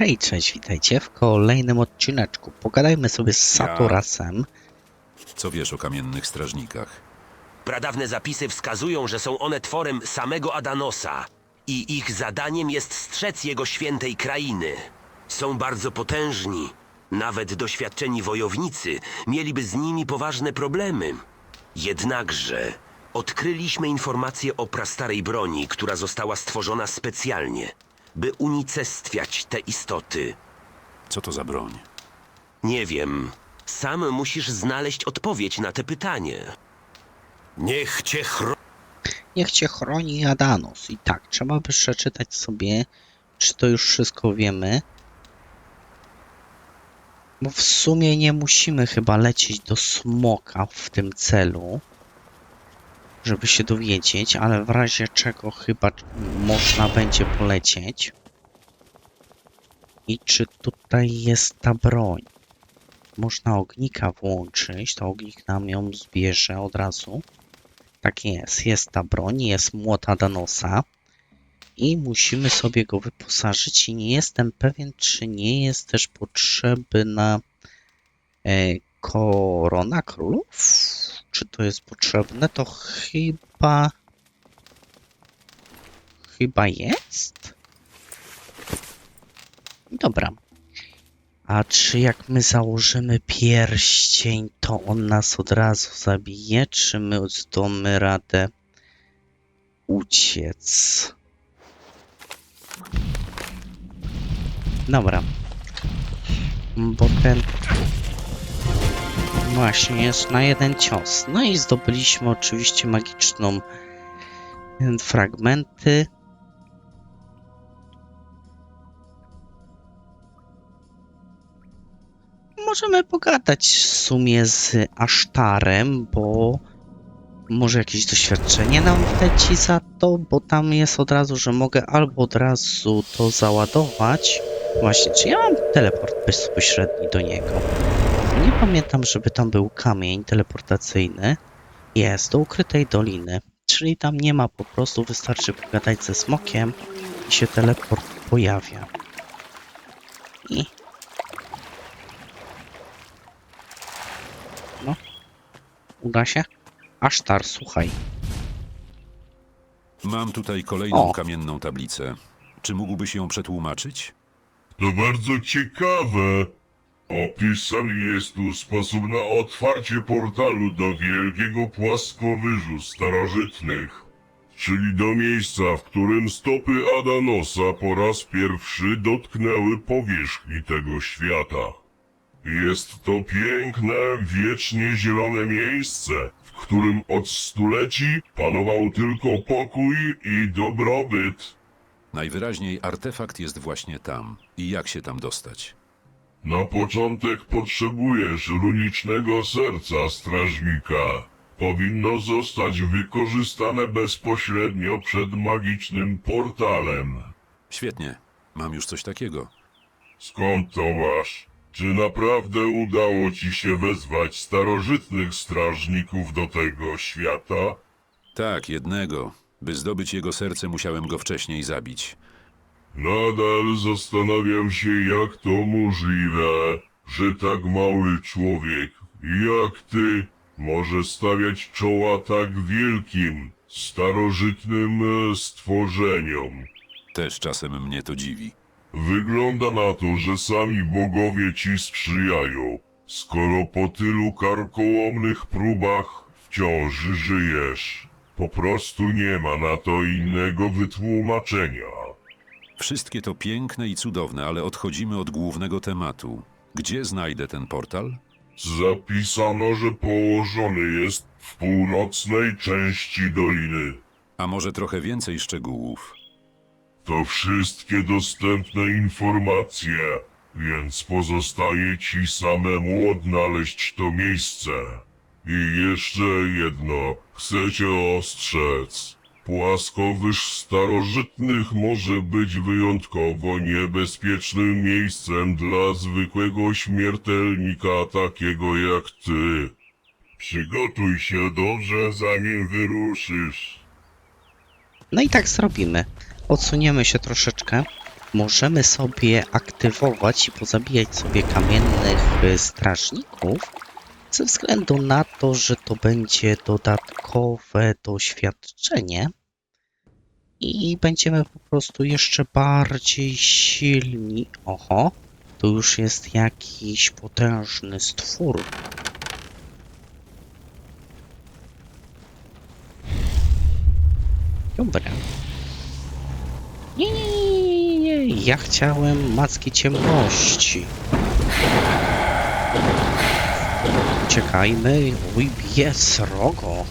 Hej, cześć, witajcie w kolejnym odcineczku. Pogadajmy sobie z Ja- Satorasem. Co wiesz o kamiennych strażnikach? Pradawne zapisy wskazują, że są one tworem samego Adanosa i ich zadaniem jest strzec jego świętej krainy. Są bardzo potężni. Nawet doświadczeni wojownicy mieliby z nimi poważne problemy. Jednakże odkryliśmy informację o prastarej broni, która została stworzona specjalnie, by unicestwiać te istoty. Co to za broń? Nie wiem. Sam musisz znaleźć odpowiedź na te pytanie. Niech cię chro... Niech cię chroni Adanos. I tak, trzeba by przeczytać sobie, czy to już wszystko wiemy. Bo w sumie nie musimy chyba lecieć do smoka w tym celu, żeby się dowiedzieć, ale w razie czego chyba można będzie polecieć. I czy tutaj jest ta broń? Można ognika włączyć, to ognik nam ją zbierze od razu. Tak jest, jest ta broń, jest młota Danosa i musimy sobie go wyposażyć i nie jestem pewien, czy nie jest też potrzebna e, korona królów? Czy to jest potrzebne? To chyba... Chyba jest? Dobra. A czy jak my założymy pierścień, to on nas od razu zabije, czy my damy radę uciec? Dobra. Bo ten właśnie jest na jeden cios. No i zdobyliśmy oczywiście magiczną e, fragmenty. Możemy pogadać w sumie z Asztarem, bo może jakieś doświadczenie nam wleci za to, bo tam jest od razu, że mogę albo od razu to załadować. Właśnie, czy ja mam teleport bezpośredni do niego? Nie pamiętam, żeby tam był kamień teleportacyjny. Jest, do ukrytej doliny. Czyli tam nie ma po prostu, wystarczy pogadać ze smokiem i się teleport pojawia. I No. Uda się? Asztar, słuchaj. Mam tutaj kolejną O. kamienną tablicę. Czy mógłbyś ją przetłumaczyć? To bardzo ciekawe. Opisany jest tu sposób na otwarcie portalu do wielkiego płaskowyżu starożytnych, czyli do miejsca, w którym stopy Adanosa po raz pierwszy dotknęły powierzchni tego świata. Jest to piękne, wiecznie zielone miejsce, w którym od stuleci panował tylko pokój i dobrobyt. Najwyraźniej artefakt jest właśnie tam. I jak się tam dostać? Na początek potrzebujesz runicznego serca strażnika. Powinno zostać wykorzystane bezpośrednio przed magicznym portalem. Świetnie. Mam już coś takiego. Skąd to masz? Czy naprawdę udało ci się wezwać starożytnych strażników do tego świata? Tak, jednego. By zdobyć jego serce, musiałem go wcześniej zabić. Nadal zastanawiam się, jak to możliwe, że tak mały człowiek, jak ty, może stawiać czoła tak wielkim, starożytnym e, stworzeniom. Też czasem mnie to dziwi. Wygląda na to, że sami bogowie ci sprzyjają, skoro po tylu karkołomnych próbach wciąż żyjesz. Po prostu nie ma na to innego wytłumaczenia. Wszystkie to piękne i cudowne, ale odchodzimy od głównego tematu. Gdzie znajdę ten portal? Zapisano, że położony jest w północnej części doliny. A może trochę więcej szczegółów? To wszystkie dostępne informacje, więc pozostaje ci samemu odnaleźć to miejsce. I jeszcze jedno, chcę cię ostrzec. Płaskowyż starożytnych może być wyjątkowo niebezpiecznym miejscem dla zwykłego śmiertelnika takiego jak ty. Przygotuj się dobrze, zanim wyruszysz. No i tak zrobimy. Odsuniemy się troszeczkę. możemy sobie aktywować i pozabijać sobie kamiennych y, strażników ze względu na to, że to będzie dodatkowe doświadczenie i będziemy po prostu jeszcze bardziej silni. Oho, to już jest jakiś potężny stwór. Dobra. Nie, nie, nie, nie, nie. Ja chciałem macki ciemności. Uciekajmy. Uj, bije srogo.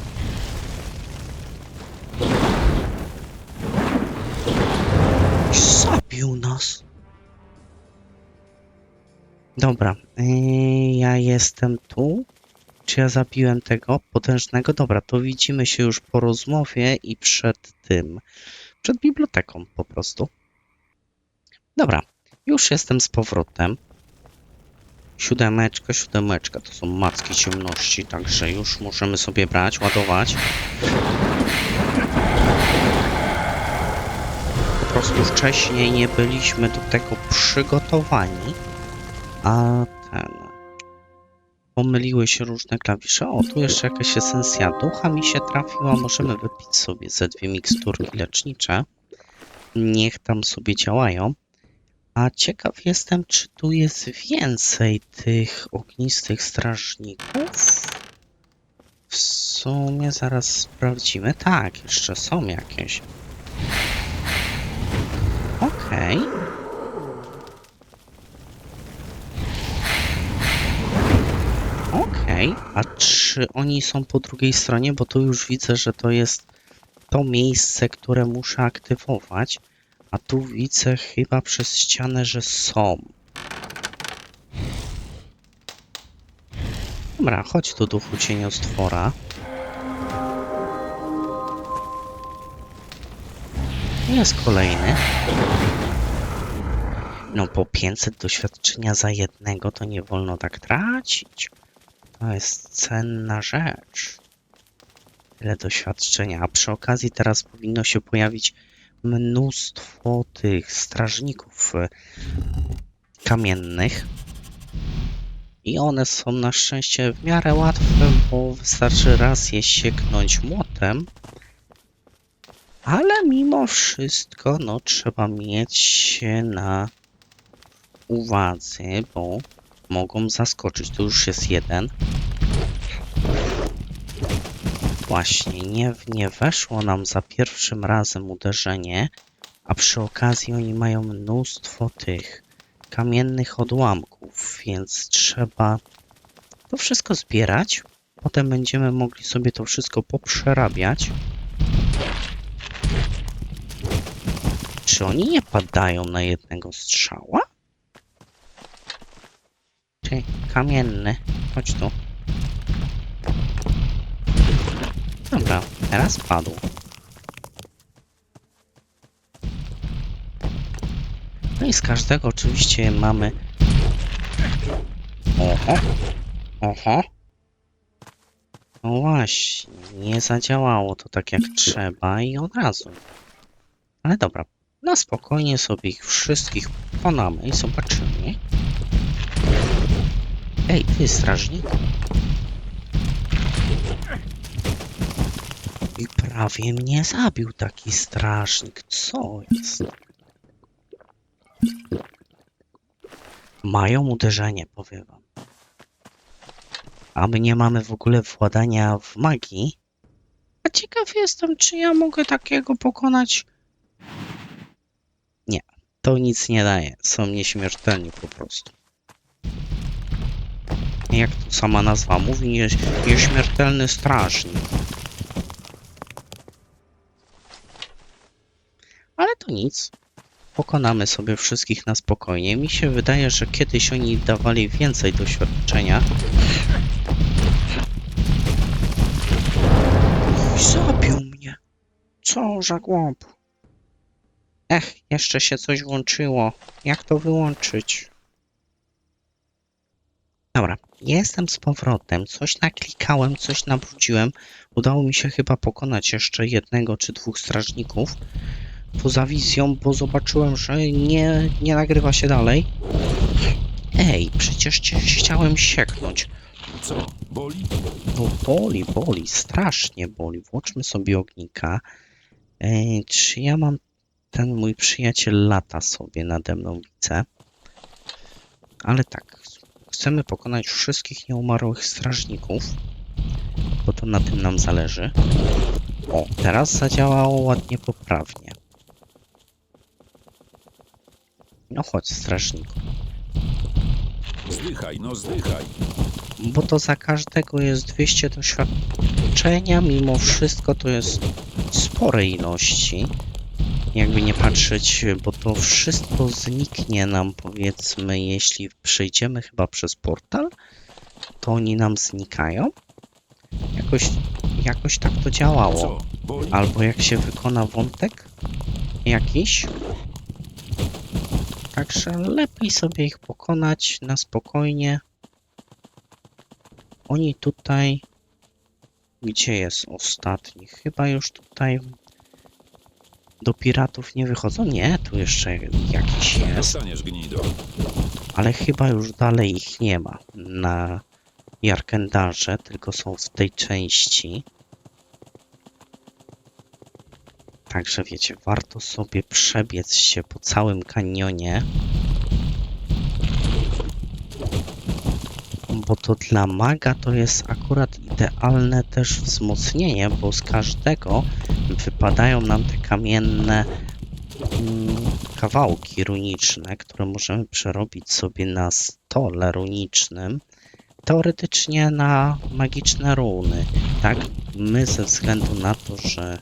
Dobra, yy, ja jestem tu. Czy ja zabiłem tego potężnego? Dobra, to widzimy się już po rozmowie i przed tym. Przed biblioteką po prostu. Dobra, już jestem z powrotem. Siódemeczka, siódemeczka, to są macki ciemności, także już możemy sobie brać, ładować. Po prostu wcześniej nie byliśmy do tego przygotowani, a ten... Pomyliły się różne klawisze. O, tu jeszcze jakaś esencja ducha mi się trafiła. Możemy wypić sobie ze dwie miksturki lecznicze. Niech tam sobie działają. A ciekaw jestem, czy tu jest więcej tych ognistych strażników. W sumie zaraz sprawdzimy. Tak, jeszcze są jakieś. Okej. Okej, a czy oni są po drugiej stronie? Bo tu już widzę, że to jest to miejsce, które muszę aktywować. A tu widzę chyba przez ścianę, że są. Dobra, chodź tu duchu cieniostwora. Jest kolejny. No po 500 doświadczenia za jednego to nie wolno tak tracić. To jest cenna rzecz. Tyle doświadczenia. A przy okazji teraz powinno się pojawić mnóstwo tych strażników e, kamiennych. I one są na szczęście w miarę łatwe, bo wystarczy raz je sieknąć młotem. Ale mimo wszystko, no trzeba mieć się na uwadze, bo mogą zaskoczyć. Tu już jest jeden. Właśnie, nie, nie weszło nam za pierwszym razem uderzenie, a przy okazji oni mają mnóstwo tych kamiennych odłamków, więc trzeba to wszystko zbierać. Potem będziemy mogli sobie to wszystko poprzerabiać. Czy oni nie padają na jednego strzała? Ty, kamienny, chodź tu. Dobra, teraz padł. No i z każdego oczywiście mamy... Oho, oho. No właśnie, nie zadziałało to tak jak trzeba i od razu. Ale dobra, na spokojnie sobie ich wszystkich pokonamy i zobaczymy. Ej, ty strażniku. I prawie mnie zabił taki strażnik. Co jest? Mają uderzenie, powiem wam. A my nie mamy w ogóle władania w magii. A ciekaw jestem, czy ja mogę takiego pokonać. Nie, to nic nie daje. Są nieśmiertelni po prostu. Jak to sama nazwa mówi, nie, nieśmiertelny strażnik. Ale to nic. Pokonamy sobie wszystkich na spokojnie. Mi się wydaje, że kiedyś oni dawali więcej doświadczenia. Zabił mnie. Co za głąb. Ech, jeszcze się coś włączyło. Jak to wyłączyć? Dobra, jestem z powrotem. Coś naklikałem, coś nabrudziłem. Udało mi się chyba pokonać jeszcze jednego czy dwóch strażników. poza wizją, bo zobaczyłem, że nie, nie nagrywa się dalej. Ej, przecież cię chciałem sieknąć. Co? Boli? No boli, boli, strasznie boli. Włączmy sobie ognika. Ej, czy ja mam... Ten mój przyjaciel lata sobie nade mną, widzę. Ale tak, chcemy pokonać wszystkich nieumarłych strażników, bo to na tym nam zależy. O, teraz zadziałało ładnie poprawnie. No chodź, strażniku. Zdychaj, no zdychaj. bo to za każdego jest 200 doświadczenia, mimo wszystko to jest spore ilości. Jakby nie patrzeć, bo to wszystko zniknie nam, powiedzmy, jeśli przejdziemy chyba przez portal, to oni nam znikają. Jakoś, jakoś tak to działało. Albo jak się wykona wątek jakiś. Także lepiej sobie ich pokonać na spokojnie. Oni tutaj. Gdzie jest ostatni? Chyba już tutaj do piratów nie wychodzą. Nie, tu jeszcze jakiś jest. Dostaniesz gnido. Ale chyba już dalej ich nie ma na Jarkendarze, tylko są w tej części. Także wiecie, warto sobie przebiec się po całym kanionie. Bo to dla maga to jest akurat idealne też wzmocnienie, bo z każdego wypadają nam te kamienne mm, kawałki runiczne, które możemy przerobić sobie na stole runicznym. Teoretycznie na magiczne runy. Tak, my ze względu na to, że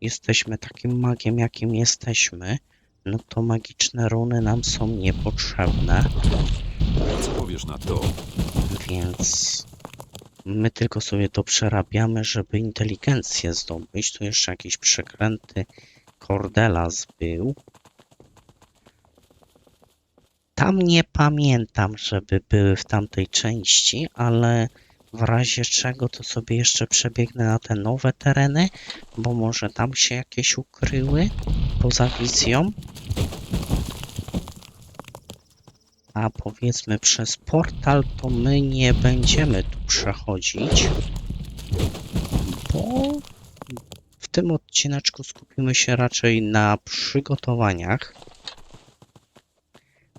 jesteśmy takim magiem, jakim jesteśmy, no to magiczne runy nam są niepotrzebne, Co powiesz na to? więc my tylko sobie to przerabiamy, żeby inteligencję zdobyć. Tu jeszcze jakiś przekręty Cordelas był. Tam nie pamiętam, żeby były w tamtej części, ale w razie czego to sobie jeszcze przebiegnę na te nowe tereny, bo może tam się jakieś ukryły poza wizją. A powiedzmy przez portal to my nie będziemy tu przechodzić, bo w tym odcineczku skupimy się raczej na przygotowaniach.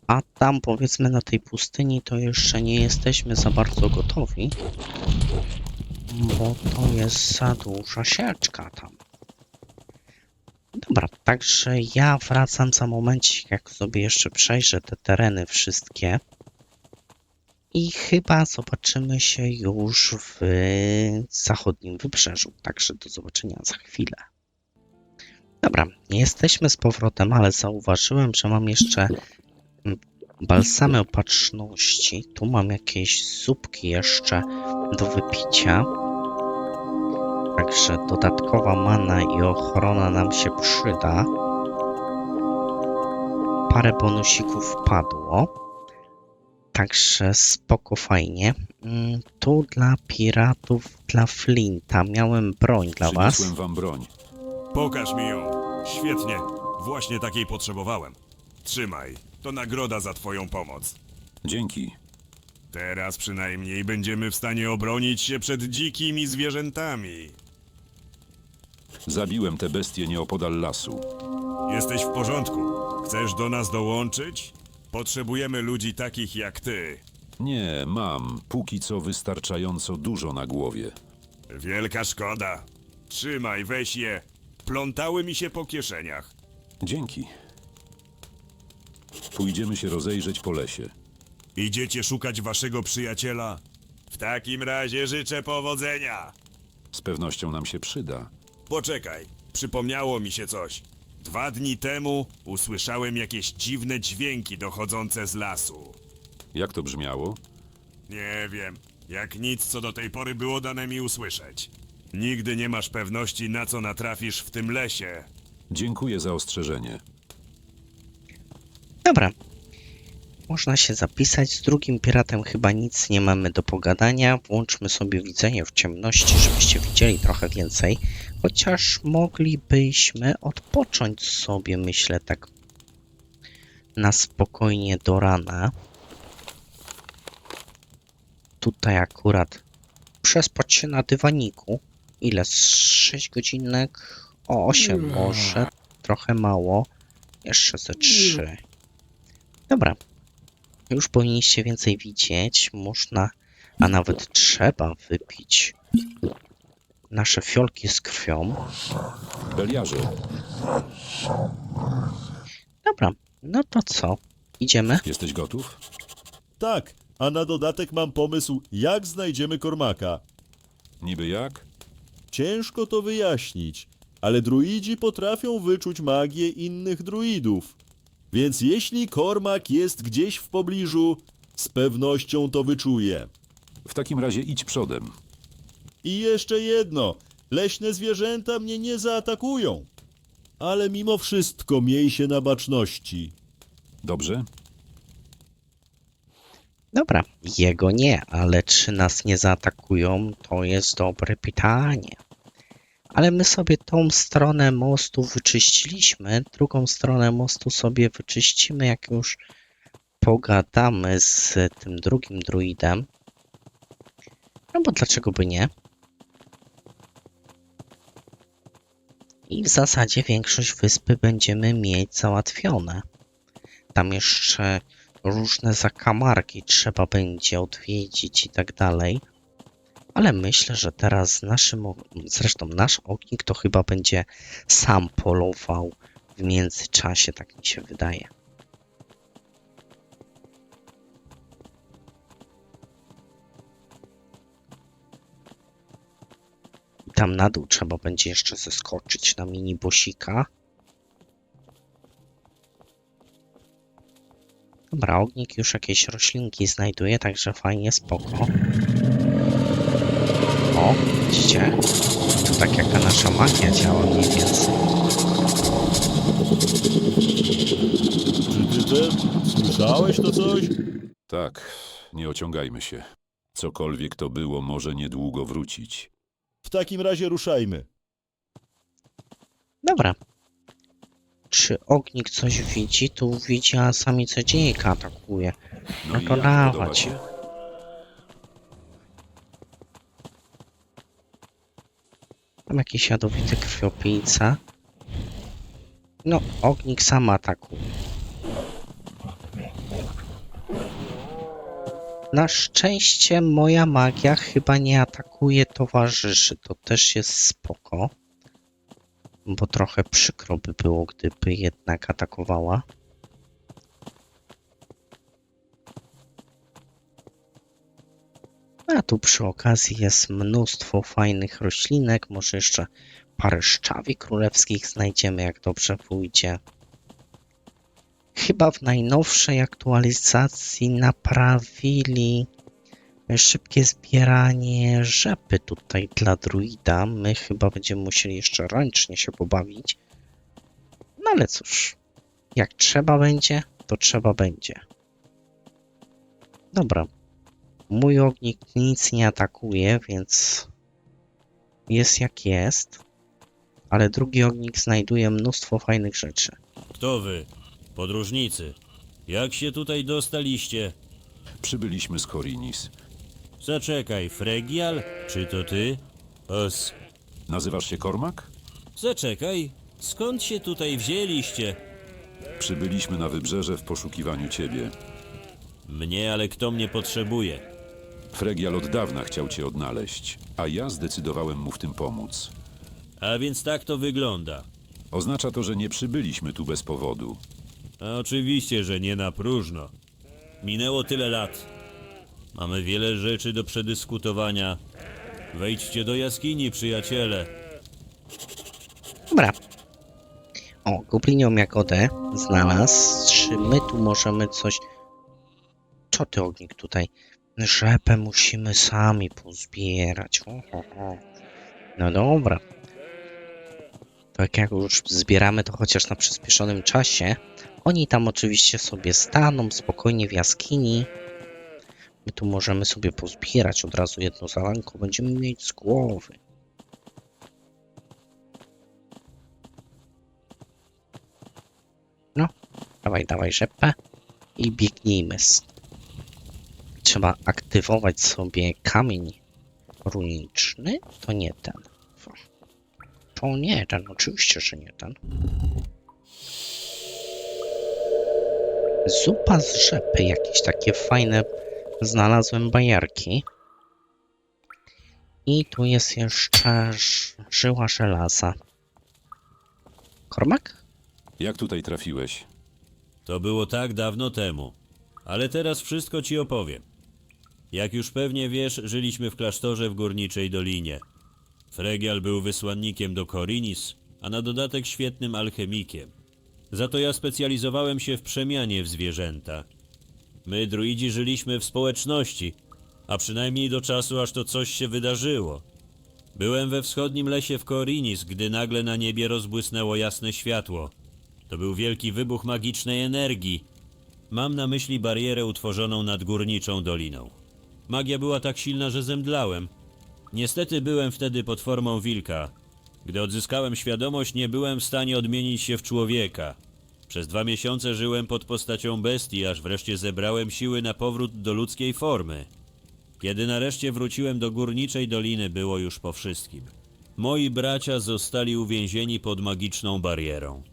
A tam powiedzmy na tej pustyni to jeszcze nie jesteśmy za bardzo gotowi, bo to jest za duża sieczka tam. Dobra, także ja wracam za momencik, jak sobie jeszcze przejrzę te tereny wszystkie. I chyba zobaczymy się już w zachodnim wybrzeżu. Także do zobaczenia za chwilę. Dobra, jesteśmy z powrotem, ale zauważyłem, że mam jeszcze mm, balsamy opatrzności. Tu mam jakieś zupki jeszcze do wypicia. Także dodatkowa mana i ochrona nam się przyda. Parę bonusików padło. Także spoko fajnie. Mm, Tu dla piratów, dla Flinta miałem broń dla was. Przyniosłem wam broń. Pokaż mi ją. Świetnie. Właśnie takiej potrzebowałem. Trzymaj. To nagroda za twoją pomoc. Dzięki. Teraz przynajmniej będziemy w stanie obronić się przed dzikimi zwierzętami. Zabiłem te bestie nieopodal lasu. Jesteś w porządku. Chcesz do nas dołączyć? Potrzebujemy ludzi takich jak ty. Nie, mam póki co wystarczająco dużo na głowie. Wielka szkoda. Trzymaj, weź je. Plątały mi się po kieszeniach. Dzięki. Pójdziemy się rozejrzeć po lesie. Idziecie szukać waszego przyjaciela? W takim razie życzę powodzenia. Z pewnością nam się przyda. Poczekaj, przypomniało mi się coś. Dwa dni temu usłyszałem jakieś dziwne dźwięki dochodzące z lasu. Jak to brzmiało? Nie wiem, jak nic, co do tej pory było dane mi usłyszeć. Nigdy nie masz pewności, na co natrafisz w tym lesie. Dziękuję za ostrzeżenie. Dobra. Można się zapisać. Z drugim piratem chyba nic nie mamy do pogadania. Włączmy sobie widzenie w ciemności, żebyście widzieli trochę więcej. Chociaż moglibyśmy odpocząć sobie, myślę, tak na spokojnie do rana. Tutaj akurat przespać się na dywaniku. Ile? Z 6 godzinek? O, 8 może. Trochę mało. Jeszcze ze 3. Dobra. Już powinniście więcej widzieć. Można, a nawet trzeba wypić nasze fiolki z krwią. Beliarze, Dobra, no to co? Idziemy? jesteś gotów? Tak, a na dodatek mam pomysł, jak znajdziemy Kormaka. Niby jak? Ciężko to wyjaśnić, ale druidzi potrafią wyczuć magię innych druidów. Więc jeśli Kormak jest gdzieś w pobliżu, z pewnością to wyczuje. W takim razie idź przodem. I jeszcze jedno, leśne zwierzęta mnie nie zaatakują. Ale mimo wszystko miej się na baczności. Dobrze? Dobra, jego nie, ale czy nas nie zaatakują, to jest dobre pytanie. Ale my sobie tą stronę mostu wyczyściliśmy, drugą stronę mostu sobie wyczyścimy, jak już pogadamy z tym drugim druidem. No bo dlaczego by nie? I w zasadzie większość wyspy będziemy mieć załatwione. Tam jeszcze różne zakamarki trzeba będzie odwiedzić i tak dalej. Ale myślę, że teraz naszym, zresztą nasz ognik to chyba będzie sam polował w międzyczasie, tak mi się wydaje. Tam na dół trzeba będzie jeszcze zeskoczyć na mini bosika. Dobra, ognik już jakieś roślinki znajduje, także fajnie, spoko. O, widzicie? To tak jaka nasza magia działa mniej więcej. Czy ty też słyszałeś to coś? Tak, nie ociągajmy się. Cokolwiek to było, może niedługo wrócić. W takim razie ruszajmy. Dobra. Czy ognik coś widzi? Tu widzi, a samica dziejka atakuje. No i to jak, dawać. podoba się? Tam jakiś jadowity krwiopijca. No, ognik sam atakuje. Na szczęście moja magia chyba nie atakuje towarzyszy. To też jest spoko. Bo trochę przykro by było, gdyby jednak atakowała. A tu przy okazji jest mnóstwo fajnych roślinek. Może jeszcze parę szczawi królewskich znajdziemy, jak dobrze pójdzie. Chyba w najnowszej aktualizacji naprawili szybkie zbieranie rzepy tutaj dla druida. My chyba będziemy musieli jeszcze ręcznie się pobawić. No ale cóż, jak trzeba będzie, to trzeba będzie. Dobra. Mój ognik nic nie atakuje, więc jest jak jest. Ale drugi ognik znajduje mnóstwo fajnych rzeczy. Kto wy? Podróżnicy. Jak się tutaj dostaliście? Przybyliśmy z Korinis. Zaczekaj, Fregial? Czy to ty? Os. Nazywasz się Kormak? Zaczekaj, skąd się tutaj wzięliście? Przybyliśmy na wybrzeże w poszukiwaniu ciebie. Mnie, ale kto mnie potrzebuje? Fregial od dawna chciał cię odnaleźć, a ja zdecydowałem mu w tym pomóc. A więc tak to wygląda. Oznacza to, że nie przybyliśmy tu bez powodu. A oczywiście, że nie na próżno. Minęło tyle lat. Mamy wiele rzeczy do przedyskutowania. Wejdźcie do jaskini, przyjaciele. Dobra. O, goblinią jagodę znalazł. Czy my tu możemy coś... Co ty ognik tutaj? Rzepę musimy sami pozbierać. No dobra. Tak jak już zbieramy to chociaż na przyspieszonym czasie, oni tam oczywiście sobie staną spokojnie w jaskini. My tu możemy sobie pozbierać od razu jedno zadanko, będziemy mieć z głowy. No, dawaj, dawaj rzepę i biegnijmy. Trzeba aktywować sobie kamień runiczny. To nie ten. To nie ten, oczywiście, że nie ten. Zupa z rzepy, jakieś takie fajne znalazłem bajarki. I tu jest jeszcze żyła żelaza. Kormak? Jak tutaj trafiłeś? To było tak dawno temu. Ale teraz wszystko ci opowiem. Jak już pewnie wiesz, żyliśmy w klasztorze w Górniczej Dolinie. Fregial był wysłannikiem do Korinis, a na dodatek świetnym alchemikiem. Za to ja specjalizowałem się w przemianie w zwierzęta. My, druidzi, żyliśmy w społeczności, a przynajmniej do czasu, aż to coś się wydarzyło. Byłem we wschodnim lesie w Korinis, gdy nagle na niebie rozbłysnęło jasne światło. To był wielki wybuch magicznej energii. Mam na myśli barierę utworzoną nad górniczą doliną. Magia była tak silna, że zemdlałem. Niestety byłem wtedy pod formą wilka. Gdy odzyskałem świadomość, nie byłem w stanie odmienić się w człowieka. Przez dwa miesiące żyłem pod postacią bestii, aż wreszcie zebrałem siły na powrót do ludzkiej formy. Kiedy nareszcie wróciłem do górniczej doliny, było już po wszystkim. Moi bracia zostali uwięzieni pod magiczną barierą.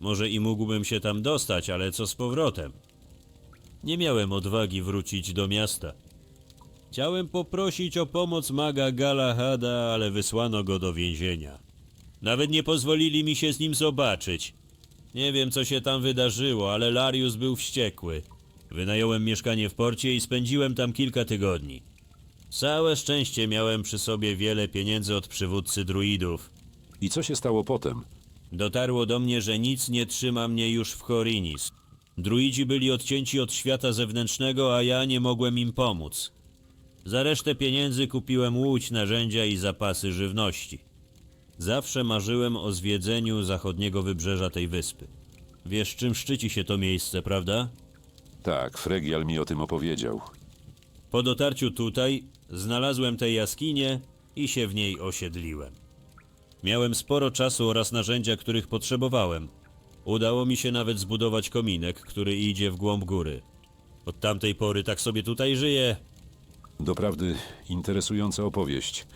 Może i mógłbym się tam dostać, ale co z powrotem? Nie miałem odwagi wrócić do miasta. Chciałem poprosić o pomoc maga Galahada, ale wysłano go do więzienia. Nawet nie pozwolili mi się z nim zobaczyć. Nie wiem, co się tam wydarzyło, ale Larius był wściekły. Wynająłem mieszkanie w porcie i spędziłem tam kilka tygodni. Całe szczęście miałem przy sobie wiele pieniędzy od przywódcy druidów. I co się stało potem? Dotarło do mnie, że nic nie trzyma mnie już w Korinis. Druidzi byli odcięci od świata zewnętrznego, a ja nie mogłem im pomóc. Za resztę pieniędzy kupiłem łódź, narzędzia i zapasy żywności. Zawsze marzyłem o zwiedzeniu zachodniego wybrzeża tej wyspy. Wiesz, czym szczyci się to miejsce, prawda? Tak, Fregial mi o tym opowiedział. Po dotarciu tutaj znalazłem tę jaskinię i się w niej osiedliłem. Miałem sporo czasu oraz narzędzia, których potrzebowałem. Udało mi się nawet zbudować kominek, który idzie w głąb góry. Od tamtej pory tak sobie tutaj żyję. Doprawdy interesująca opowieść.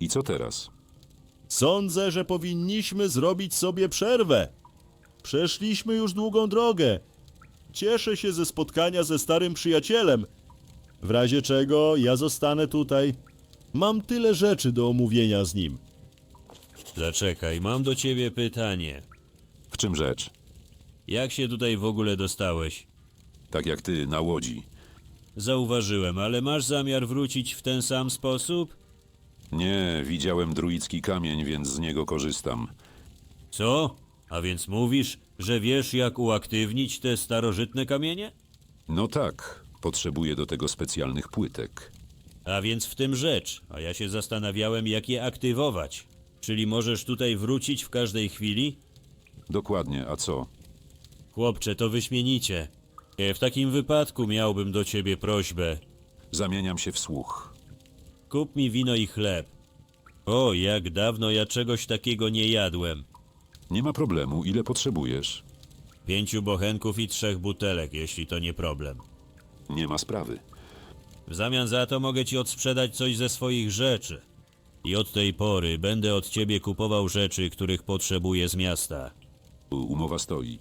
I co teraz? Sądzę, że powinniśmy zrobić sobie przerwę. Przeszliśmy już długą drogę. Cieszę się ze spotkania ze starym przyjacielem. W razie czego ja zostanę tutaj. Mam tyle rzeczy do omówienia z nim. Zaczekaj, mam do ciebie pytanie. W czym rzecz? Jak się tutaj w ogóle dostałeś? Tak jak ty, na łodzi. Zauważyłem, ale masz zamiar wrócić w ten sam sposób? Nie, widziałem druicki kamień, więc z niego korzystam. Co? A więc mówisz, że wiesz jak uaktywnić te starożytne kamienie? No tak, potrzebuję do tego specjalnych płytek. A więc w tym rzecz, a ja się zastanawiałem, jak je aktywować. Czyli możesz tutaj wrócić w każdej chwili? Dokładnie, a co? Chłopcze, to wyśmienicie. E, W takim wypadku miałbym do ciebie prośbę. Zamieniam się w słuch. Kup mi wino i chleb. O, jak dawno ja czegoś takiego nie jadłem. Nie ma problemu, ile potrzebujesz? Pięciu bochenków i trzech butelek, jeśli to nie problem. Nie ma sprawy. W zamian za to mogę ci odsprzedać coś ze swoich rzeczy. I od tej pory będę od ciebie kupował rzeczy, których potrzebuję z miasta. U- Umowa stoi.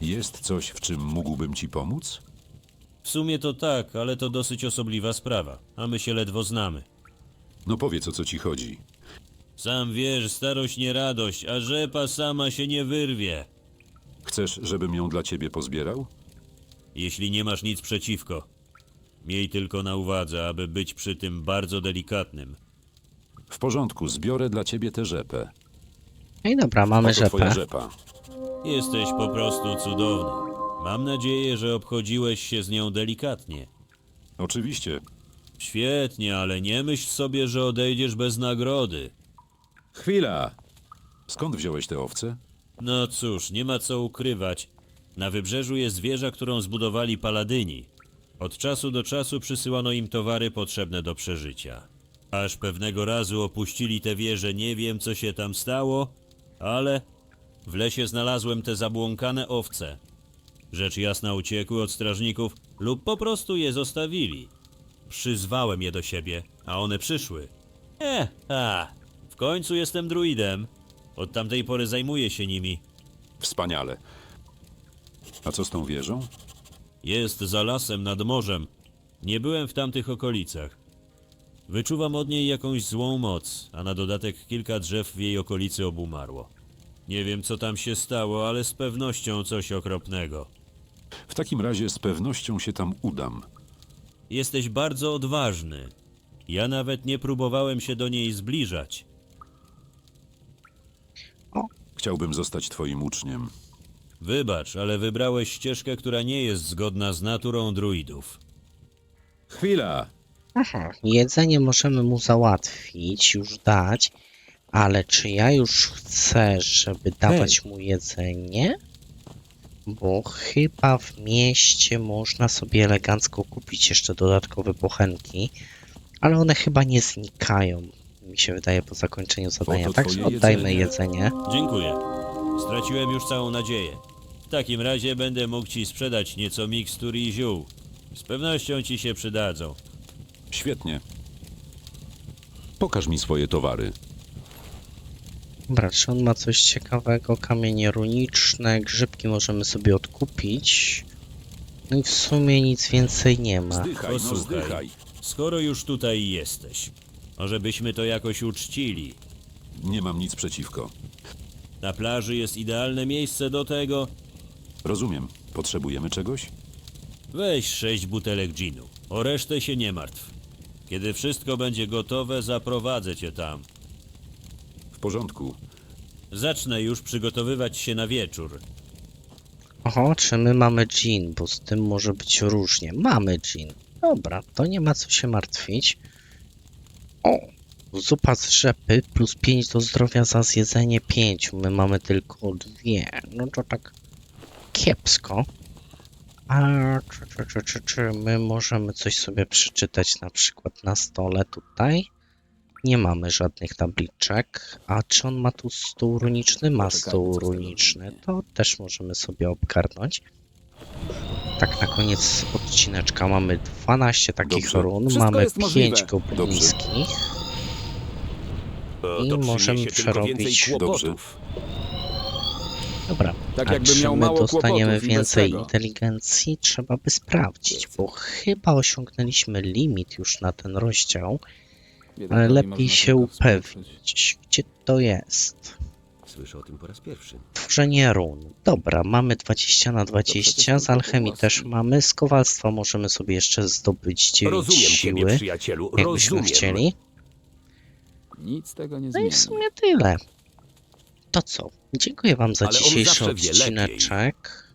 Jest coś, w czym mógłbym ci pomóc? W sumie to tak, ale to dosyć osobliwa sprawa, a my się ledwo znamy. No powiedz, o co ci chodzi. Sam wiesz, starość nie radość, a rzepa sama się nie wyrwie. Chcesz, żebym ją dla ciebie pozbierał? Jeśli nie masz nic przeciwko. Miej tylko na uwadze, aby być przy tym bardzo delikatnym. W porządku, zbiorę dla ciebie tę rzepę. No i dobra, mamy Oto twoja rzepę. rzepa. Jesteś po prostu cudowny. Mam nadzieję, że obchodziłeś się z nią delikatnie. Oczywiście. Świetnie, ale nie myśl sobie, że odejdziesz bez nagrody. Chwila! Skąd wziąłeś te owce? No cóż, nie ma co ukrywać. Na wybrzeżu jest wieża, którą zbudowali paladyni. Od czasu do czasu przysyłano im towary potrzebne do przeżycia. Aż pewnego razu opuścili tę wieżę, nie wiem co się tam stało, ale w lesie znalazłem te zabłąkane owce. Rzecz jasna uciekły od strażników lub po prostu je zostawili. Przyzwałem je do siebie, a one przyszły. E, a, w końcu jestem druidem. Od tamtej pory zajmuję się nimi. Wspaniale. A co z tą wieżą? Jest za lasem nad morzem. Nie byłem w tamtych okolicach. Wyczuwam od niej jakąś złą moc, a na dodatek kilka drzew w jej okolicy obumarło. Nie wiem co tam się stało, ale z pewnością coś okropnego. W takim razie z pewnością się tam udam. Jesteś bardzo odważny. Ja nawet nie próbowałem się do niej zbliżać. Chciałbym zostać twoim uczniem. Wybacz, ale wybrałeś ścieżkę, która nie jest zgodna z naturą druidów. Chwila! Aha, jedzenie możemy mu załatwić, już dać, ale czy ja już chcę, żeby dawać mu jedzenie? Bo chyba w mieście można sobie elegancko kupić jeszcze dodatkowe bochenki, ale one chyba nie znikają, mi się wydaje, po zakończeniu zadania. Oto Także twoje oddajmy jedzenie. jedzenie. Dziękuję. Straciłem już całą nadzieję. W takim razie będę mógł ci sprzedać nieco mikstur i ziół. Z pewnością ci się przydadzą. Świetnie. Pokaż mi swoje towary. Dobra, czy on ma coś ciekawego? Kamienie runiczne, grzybki możemy sobie odkupić. No i w sumie nic więcej nie ma. Zdychaj, no Posłuchaj. zdychaj. Skoro już tutaj jesteś, może byśmy to jakoś uczcili. Nie mam nic przeciwko. Na plaży jest idealne miejsce do tego. Rozumiem. Potrzebujemy czegoś? Weź sześć butelek ginu. O resztę się nie martw. Kiedy wszystko będzie gotowe, zaprowadzę cię tam. W porządku. Zacznę już przygotowywać się na wieczór. Oho, czy my mamy gin, bo z tym może być różnie. Mamy gin. Dobra, to nie ma co się martwić. O, zupa z rzepy plus 5 do zdrowia za zjedzenie 5. My mamy tylko dwie. No to tak kiepsko. A czy, czy, czy, czy, czy my możemy coś sobie przeczytać na przykład na stole tutaj? Nie mamy żadnych tabliczek. A czy on ma tu stół runiczny? Ma stół runiczny. To też możemy sobie obgarnąć. Tak, na koniec odcineczka mamy 12 takich Dobrze. run, Wszystko mamy jest 5 możliwe. goblińskich. To, I możemy przyniesie tylko więcej przerobić- kłopotów. Dobra, Tak a jakby czy miał my mało dostaniemy kłopotów i bez więcej tego. inteligencji? Trzeba by sprawdzić, bo chyba osiągnęliśmy limit już na ten rozdział, ale lepiej się upewnić, gdzie to jest. Słyszę o tym po raz pierwszy. Tworzenie run. Dobra, mamy 20 na 20, z alchemii też mamy, z kowalstwa możemy sobie jeszcze zdobyć 9 Rozumiem ciebie, siły, przyjacielu. jakbyśmy Rozumiem. chcieli. Nic tego nie No i zmieni. w sumie tyle. To co? Dziękuję wam za Ale on dzisiejszy zawsze wie odcineczek.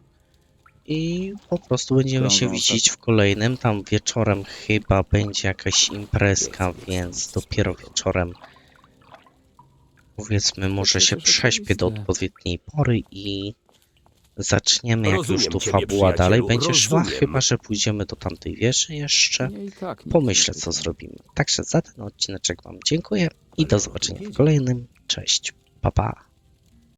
I po prostu będziemy się widzieć w kolejnym. Tam wieczorem chyba będzie jakaś imprezka, więc dopiero wieczorem powiedzmy może się prześpię do oczywiste. odpowiedniej pory i zaczniemy jak już tu ciebie, fabuła dalej przyjacielu, będzie szła, rozumiem. chyba że pójdziemy do tamtej wieży jeszcze. Mnie i tak nic Pomyślę nie co zrobimy. Także za ten odcineczek wam dziękuję i do zobaczenia w kolejnym. Cześć. Pa pa.